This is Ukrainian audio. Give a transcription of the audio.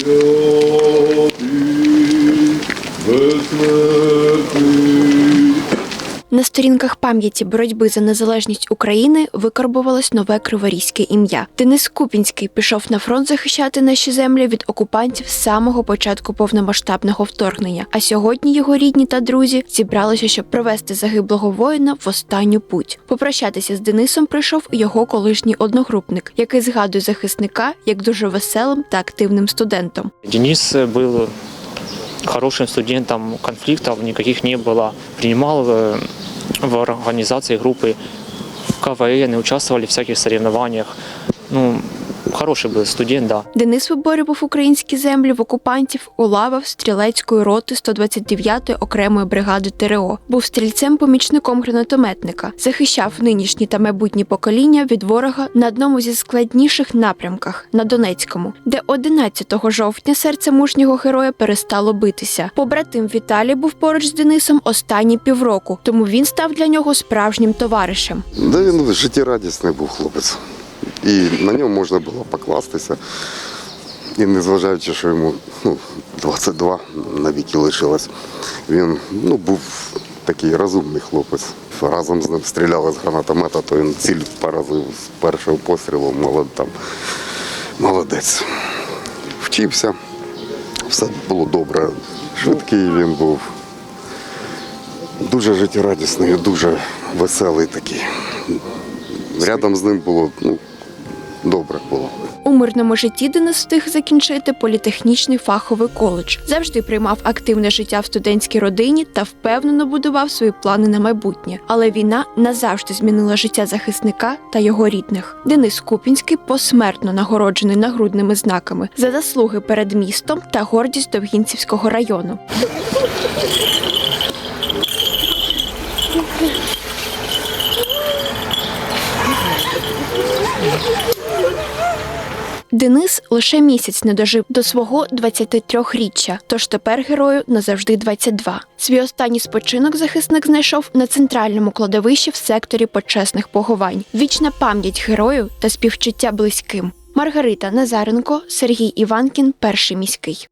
святий, безсмертний. На сторінках пам'яті боротьби за незалежність України викарбувалось нове криворізьке ім'я. Денис Купінський пішов на фронт захищати наші землі від окупантів з самого початку повномасштабного вторгнення. А сьогодні його рідні та друзі зібралися, щоб провести загиблого воїна в останню путь. Попрощатися з Денисом прийшов його колишній одногрупник, який згадує захисника як дуже веселим та активним студентом. Денис был хорошим студентом, конфликтов никаких не было. Принимал э, в организации группы в не участвовали в всяких соревнованиях. Ну, хороший был студент, да. Денис виборював українські землі в окупантів у лавах стрілецької роти 129-ї окремої бригади ТРО. Був стрільцем-помічником гранатометника, захищав нинішні та майбутні покоління від ворога на одному зі складніших напрямках на Донецькому, де 11 жовтня серце мужнього героя перестало битися. Побратим Віталій був поруч з Денисом останні півроку, тому він став для нього справжнім товаришем. Да він життєрадісний був хлопець. І на ньому можна було покластися. І незважаючи, що йому ну, 22 навіки лишилось, він ну, був такий розумний хлопець. Разом з ним стріляли з гранатомета, то він ціль поразив з першого пострілу, молод, там, молодець. Вчився, все було добре. Швидкий він був. Дуже життєрадісний, дуже веселий такий. Рядом з ним було ну, добре було. У мирному житті Денис встиг закінчити політехнічний фаховий коледж. Завжди приймав активне життя в студентській родині та впевнено будував свої плани на майбутнє. Але війна назавжди змінила життя захисника та його рідних. Денис Купінський посмертно нагороджений нагрудними знаками за заслуги перед містом та гордість Довгінцівського району. Денис лише місяць не дожив до свого 23-річчя, тож тепер герою назавжди 22. Свій останній спочинок захисник знайшов на центральному кладовищі в секторі почесних поховань. Вічна пам'ять герою та співчуття близьким. Маргарита Назаренко, Сергій Іванкін, перший міський.